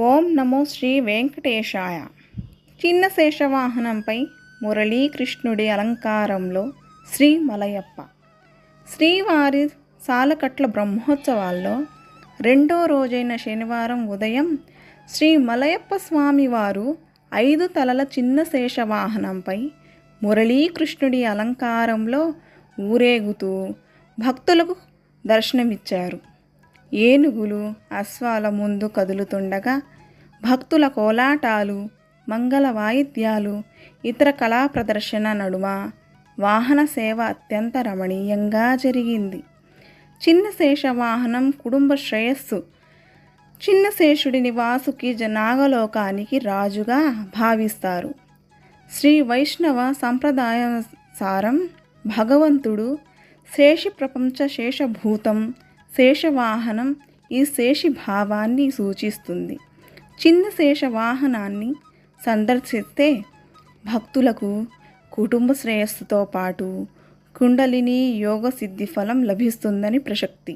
ఓం నమో శ్రీ వెంకటేశాయ. చిన్న శేషవాహనంపై మురళీకృష్ణుడి అలంకారంలో శ్రీ మలయప్ప శ్రీవారి సాలకట్ల బ్రహ్మోత్సవాల్లో రెండో రోజైన శనివారం ఉదయం శ్రీ మలయప్ప స్వామివారు ఐదు తలల చిన్న శేషవాహనంపై మురళీకృష్ణుడి అలంకారంలో ఊరేగుతూ భక్తులకు దర్శనమిచ్చారు. ఏనుగులు అశ్వాల ముందు కదులుతుండగా భక్తుల కోలాటాలు మంగళ వాయిద్యాలు ఇతర కళా ప్రదర్శన నడుమ వాహన సేవ అత్యంత రమణీయంగా జరిగింది. చిన్న శేష వాహనం కుటుంబ శ్రేయస్సు. చిన్న శేషుడిని నివాసుకి జనాగలోకానికి రాజుగా భావిస్తారు. శ్రీ వైష్ణవ సంప్రదాయానుసారం భగవంతుడు శేషి ప్రపంచ శేషభూతం శేషవాహనం ఈ శేషి భావాన్ని సూచిస్తుంది. చిన్న శేషవాహనాన్ని సందర్శిస్తే భక్తులకు కుటుంబ శ్రేయస్సుతో పాటు కుండలిని యోగ సిద్ధి ఫలం లభిస్తుందని ప్రసక్తి.